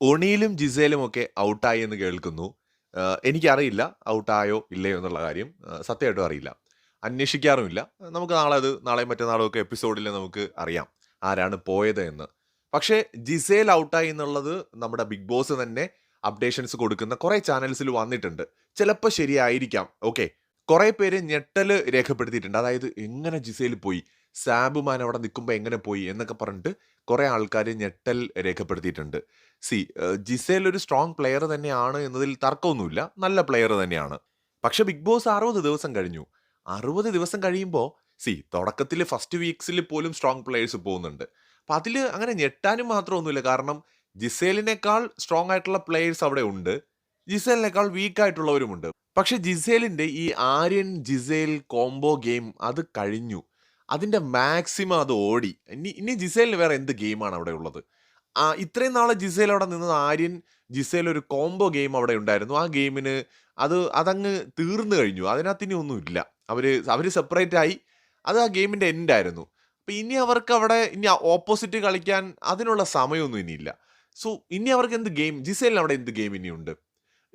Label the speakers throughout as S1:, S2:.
S1: ഒണിയിലും ജിസേലും ഒക്കെ ഔട്ടായി എന്ന് കേൾക്കുന്നു. എനിക്കറിയില്ല ഔട്ടായോ ഇല്ലയോ എന്നുള്ള കാര്യം. സത്യമായിട്ടും അറിയില്ല. അന്വേഷിക്കാറുമില്ല. നമുക്ക് നാളെ അത് നാളെയും മറ്റന്നാളും ഒക്കെ എപ്പിസോഡിൽ നമുക്ക് അറിയാം ആരാണ് പോയത് എന്ന്. പക്ഷേ ജിസേൽ ഔട്ടായി എന്നുള്ളത് നമ്മുടെ ബിഗ് ബോസ് തന്നെ അപ്ഡേഷൻസ് കൊടുക്കുന്ന കുറേ ചാനൽസിൽ വന്നിട്ടുണ്ട്. ചിലപ്പോൾ ശരിയായിരിക്കാം. ഓക്കെ. കുറേ പേര് ഞെട്ടൽ രേഖപ്പെടുത്തിയിട്ടുണ്ട്. അതായത് എങ്ങനെ ജിസേൽ പോയി? സാബുമാൻ അവിടെ നിൽക്കുമ്പോൾ എങ്ങനെ പോയി? എന്നൊക്കെ പറഞ്ഞിട്ട് കുറേ ആൾക്കാർ ഞെട്ടൽ രേഖപ്പെടുത്തിയിട്ടുണ്ട്. സി ജിസേൽ ഒരു സ്ട്രോങ് പ്ലെയർ തന്നെയാണ് എന്നതിൽ തർക്കമൊന്നുമില്ല. നല്ല പ്ലെയർ തന്നെയാണ്. പക്ഷെ ബിഗ് ബോസ് 60 ദിവസം കഴിഞ്ഞു. 60 ദിവസം കഴിയുമ്പോൾ സി തുടക്കത്തിൽ ഫസ്റ്റ് വീക്സിൽ പോലും സ്ട്രോങ് പ്ലെയേഴ്സ് പോകുന്നുണ്ട്. അപ്പം അതിൽ അങ്ങനെ ഞെട്ടാനും മാത്രമൊന്നുമില്ല. കാരണം ജിസേലിനേക്കാൾ സ്ട്രോങ് ആയിട്ടുള്ള പ്ലെയേഴ്സ് അവിടെ ഉണ്ട്. ജിസേലിനേക്കാൾ വീക്ക് ആയിട്ടുള്ളവരുമുണ്ട്. പക്ഷെ ജിസേലിന്റെ ഈ ആര്യൻ ജിസേൽ കോംബോ ഗെയിം അത് കഴിഞ്ഞു. അതിന്റെ മാക്സിമം അത് ഓടി. ഇനി ഇനി ജിസേലിന് വേറെ എന്ത് ഗെയിമാണ് അവിടെ ഉള്ളത്? ആ ഇത്രയും നാളെ ജിസേൽ അവിടെ നിന്നത് ആര്യൻ ജിസേൽ ഒരു കോംബോ ഗെയിം അവിടെ ഉണ്ടായിരുന്നു. ആ ഗെയിമിന് അത് അതങ്ങ് തീർന്നു കഴിഞ്ഞു. അതിനകത്ത് ഇനി ഒന്നുമില്ല. അവർ അവർ സെപ്പറേറ്റ് ആയി. അത് ആ ഗെയിമിന്റെ എൻഡായിരുന്നു. അപ്പൊ ഇനി അവർക്ക് അവിടെ ഇനി ഓപ്പോസിറ്റ് കളിക്കാൻ അതിനുള്ള സമയമൊന്നും ഇനിയില്ല. സോ ഇനി അവർക്ക് എന്ത് ഗെയിം? ജിസേലിന് അവിടെ എന്ത് ഗെയിം ഇനിയുണ്ട്?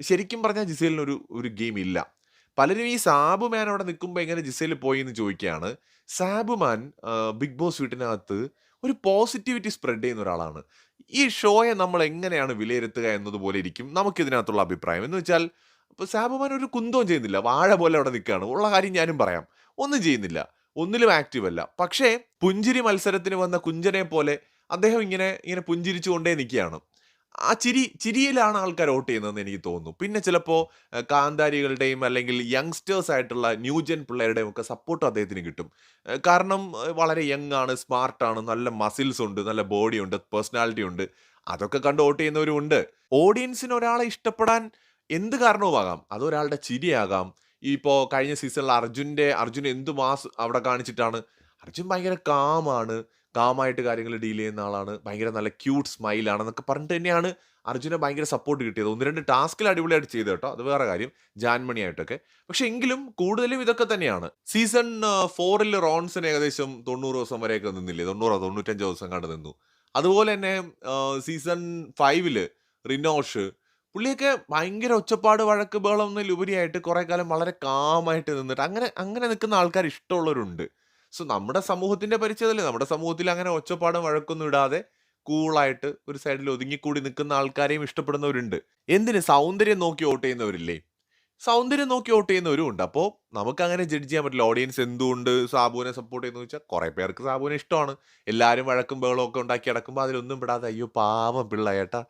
S1: ശരിക്കും പറഞ്ഞാൽ ജിസേലിന് ഒരു ഒരു ഗെയിം ഇല്ല. പലരും ഈ സാബുമാൻ അവിടെ നിൽക്കുമ്പോൾ എങ്ങനെ ജിസയിൽ പോയി എന്ന് ചോദിക്കുകയാണ്. സാബുമാൻ ബിഗ് ബോസ് വീട്ടിനകത്ത് ഒരു പോസിറ്റിവിറ്റി സ്പ്രെഡ് ചെയ്യുന്ന ഒരാളാണ്. ഈ ഷോയെ നമ്മൾ എങ്ങനെയാണ് വിലയിരുത്തുക എന്നതുപോലെ ഇരിക്കും നമുക്കിതിനകത്തുള്ള അഭിപ്രായം. എന്ന് വെച്ചാൽ ഇപ്പോൾ സാബുമാൻ ഒരു കുന്തവും ചെയ്യുന്നില്ല. വാഴ പോലെ അവിടെ നിൽക്കുകയാണ്. ഉള്ള കാര്യം ഞാനും പറയാം. ഒന്നും ചെയ്യുന്നില്ല. ഒന്നിലും ആക്റ്റീവ് അല്ല. പക്ഷേ പുഞ്ചിരി മത്സരത്തിന് വന്ന കുഞ്ചനെ പോലെ അദ്ദേഹം ഇങ്ങനെ ഇങ്ങനെ പുഞ്ചിരിച്ചുകൊണ്ടേ നിൽക്കുകയാണ്. ആ ചിരി ചിരിയിലാണ് ആൾക്കാർ വോട്ട് ചെയ്യുന്നതെന്ന് എനിക്ക് തോന്നുന്നു. പിന്നെ ചിലപ്പോൾ കാന്താരികളുടെയും അല്ലെങ്കിൽ യങ്സ്റ്റേഴ്സ് ആയിട്ടുള്ള ന്യൂജൻ പിള്ളേരുടെയും ഒക്കെ സപ്പോർട്ട് അദ്ദേഹത്തിന് കിട്ടും. കാരണം വളരെ യങ് ആണ്, സ്മാർട്ടാണ് നല്ല മസിൽസ് ഉണ്ട്, നല്ല ബോഡി ഉണ്ട്, പേഴ്സണാലിറ്റി ഉണ്ട്. അതൊക്കെ കണ്ട് വോട്ട് ചെയ്യുന്നവരും ഉണ്ട്. ഓഡിയൻസിന് ഒരാളെ ഇഷ്ടപ്പെടാൻ എന്ത് കാരണവുമാകാം. അതൊരാളുടെ ചിരിയാകാം. ഇപ്പോൾ കഴിഞ്ഞ സീസണിൽ അർജുന്റെ അർജുൻ എന്ത് മാസ് അവിടെ കാണിച്ചിട്ടാണ്. അർജുൻ ഭയങ്കര കാം ആണ്. കാം കാര്യങ്ങൾ ഡീൽ ചെയ്യുന്ന ആളാണ്. ഭയങ്കര നല്ല ക്യൂട്ട് സ്മൈലാണ് എന്നൊക്കെ പറഞ്ഞിട്ട് തന്നെയാണ് അർജുനെ ഭയങ്കര സപ്പോർട്ട് കിട്ടിയത്. 1, 2 ടാസ്കിൽ അടിപൊളിയായിട്ട് ചെയ്തു കേട്ടോ. അത് വേറെ കാര്യം. ജാൻമണി ആയിട്ടൊക്കെ. പക്ഷെ എങ്കിലും കൂടുതലും ഇതൊക്കെ തന്നെയാണ്. സീസൺ ഫോറിൽ റോൺസിന് ഏകദേശം 90 ദിവസം വരെയൊക്കെ നിന്നില്ലേ? 90ഓ 95 ദിവസം കണ്ട് നിന്നു. അതുപോലെ തന്നെ സീസൺ ഫൈവിൽ റിനോഷ് പുള്ളിയൊക്കെ ഭയങ്കര ഒച്ചപ്പാട്, വഴക്ക്, ബഹളം എന്നതിലുപരിയായിട്ട് കുറെ കാലം വളരെ കാമായിട്ട് നിന്നിട്ട് അങ്ങനെ അങ്ങനെ നിൽക്കുന്ന ആൾക്കാർ ഇഷ്ടമുള്ളവരുണ്ട്. സോ നമ്മുടെ സമൂഹത്തിന്റെ പരിചയതല്ലേ നമ്മുടെ സമൂഹത്തിൽ അങ്ങനെ ഒച്ചപ്പാടും വഴക്കൊന്നും ഇടാതെ കൂളായിട്ട് ഒരു സൈഡിൽ ഒതുങ്ങിക്കൂടി നിൽക്കുന്ന ആൾക്കാരെയും ഇഷ്ടപ്പെടുന്നവരുണ്ട്. എന്തിന് സൗന്ദര്യം നോക്കി വോട്ട് ചെയ്യുന്നവരില്ലേ? സൗന്ദര്യം നോക്കി വോട്ട് ചെയ്യുന്നവരും ഉണ്ട്. അപ്പോൾ നമുക്ക് അങ്ങനെ ജഡ്ജ് ചെയ്യാൻ പറ്റില്ല. ഓഡിയൻസ് എന്തുകൊണ്ട് സാബുവിനെ സപ്പോർട്ട് ചെയ്യുന്നു വെച്ചാൽ കുറെ പേർക്ക് സാബുവിനെ ഇഷ്ടമാണ്. എല്ലാവരും വഴക്കും ബഹളവും ഒക്കെ ഉണ്ടാക്കി അടക്കുമ്പോൾ അതിലൊന്നും പെടാതെ അയ്യോ പാവം പിള്ളയേട്ടാ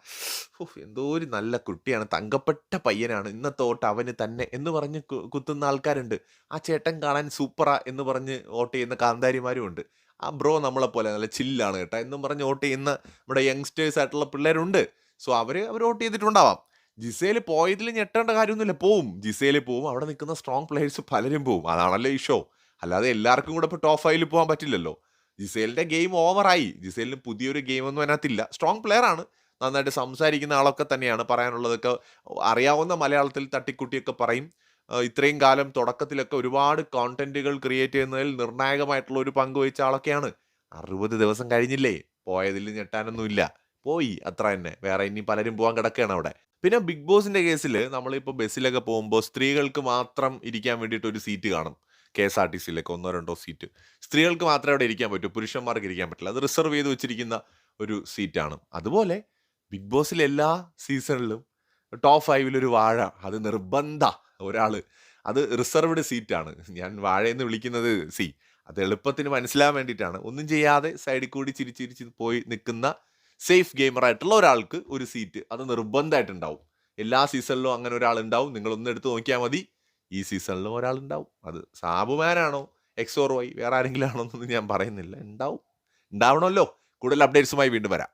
S1: എന്തോ ഒരു നല്ല കുട്ടിയാണ്. തങ്കപ്പെട്ട പയ്യനാണ്. ഇന്നത്തെ വോട്ട് അവന് തന്നെ എന്ന് പറഞ്ഞ് കുത്തുന്ന ആൾക്കാരുണ്ട്. ആ ചേട്ടൻ കാണാൻ സൂപ്പറാ എന്ന് പറഞ്ഞ് വോട്ട് ചെയ്യുന്ന കാന്താരിമാരും ഉണ്ട്. ആ ബ്രോ നമ്മളെ പോലെ നല്ല ചില്ലാണ് കേട്ടോ എന്നും പറഞ്ഞ് വോട്ട് ചെയ്യുന്ന നമ്മുടെ യങ്സ്റ്റേഴ്സ് ആയിട്ടുള്ള പിള്ളേരുണ്ട്. സോ അവർ അവർ വോട്ട് ചെയ്തിട്ടുണ്ടാവാം. ജിസേൽ പോയതിൽ ഞെട്ടേണ്ട കാര്യമൊന്നുമില്ല. പോവും. ജിസേൽ പോവും. അവിടെ നിൽക്കുന്ന സ്ട്രോങ് പ്ലെയേഴ്സ് പലരും പോവും. അതാണല്ലോ ഈ ഷോ. അല്ലാതെ എല്ലാവർക്കും കൂടെ ഇപ്പോൾ ടോപ്പ് ഫൈവിൽ പോകാൻ പറ്റില്ലല്ലോ. ജിസേലിന്റെ ഗെയിം ഓവറായി. ജിസേലിന് പുതിയൊരു ഗെയിമൊന്നും അതിനകത്തില്ല. സ്ട്രോങ് പ്ലെയർ ആണ്. നന്നായിട്ട് സംസാരിക്കുന്ന ആളൊക്കെ തന്നെയാണ്. പറയാനുള്ളതൊക്കെ അറിയാവുന്ന മലയാളത്തിൽ തട്ടിക്കുട്ടിയൊക്കെ പറയും. ഇത്രയും കാലം തുടക്കത്തിലൊക്കെ ഒരുപാട് കോണ്ടന്റുകൾ ക്രിയേറ്റ് ചെയ്യുന്നതിൽ നിർണായകമായിട്ടുള്ള ഒരു പങ്ക് വഹിച്ച ആളൊക്കെയാണ്. 60 ദിവസം കഴിഞ്ഞില്ലേ? പോയതിൽ ഞെട്ടാനൊന്നുമില്ല. പോയി അത്ര തന്നെ. വേറെ ഇനി പലരും പോകാൻ കിടക്കുകയാണ് അവിടെ. പിന്നെ ബിഗ് ബോസിന്റെ കേസിൽ നമ്മളിപ്പോൾ ബസ്സിലൊക്കെ പോകുമ്പോൾ സ്ത്രീകൾക്ക് മാത്രം ഇരിക്കാൻ വേണ്ടിയിട്ട് ഒരു സീറ്റ് കാണും. കെ എസ് ആർ ടി സിയിലൊക്കെ ഒന്നോ രണ്ടോ സീറ്റ്. സ്ത്രീകൾക്ക് മാത്രമേ അവിടെ ഇരിക്കാൻ പറ്റൂ. പുരുഷന്മാർക്ക് ഇരിക്കാൻ പറ്റില്ല. അത് റിസർവ് ചെയ്ത് വെച്ചിരിക്കുന്ന ഒരു സീറ്റാണ്. അതുപോലെ ബിഗ് ബോസിൽ എല്ലാ സീസണിലും ടോപ്പ് 5ൽ ഒരു വാഴ അത് നിർബന്ധ ഒരാൾ അത് റിസർവ്ഡ് സീറ്റാണ്. ഞാൻ വാഴയെന്ന് വിളിക്കുന്നത് സി അത് എളുപ്പത്തിന് മനസ്സിലാൻ വേണ്ടിയിട്ടാണ്. ഒന്നും ചെയ്യാതെ സൈഡിൽ കൂടി ചിരിച്ച് ചിരിച്ച് പോയി നിൽക്കുന്ന സേഫ് ഗെയിമറായിട്ടുള്ള ഒരാൾക്ക് ഒരു സീറ്റ് അത് നിർബന്ധമായിട്ടുണ്ടാവും. എല്ലാ സീസണിലും അങ്ങനെ ഒരാൾ ഒരാളുണ്ടാവും. നിങ്ങളൊന്ന് എടുത്ത് നോക്കിയാൽ മതി. ഈ സീസണിലും ഒരാൾ ഉണ്ടാവും അത് സാബുമാനാണോ എക്സ് ഓർ വൈ വേറെ ആരെങ്കിലും ആണോ എന്നൊന്നും ഞാൻ പറയുന്നില്ല. ഉണ്ടാവും. ഉണ്ടാവണമല്ലോ. കൂടുതൽ അപ്ഡേറ്റ്സുമായി വീണ്ടും വരാം.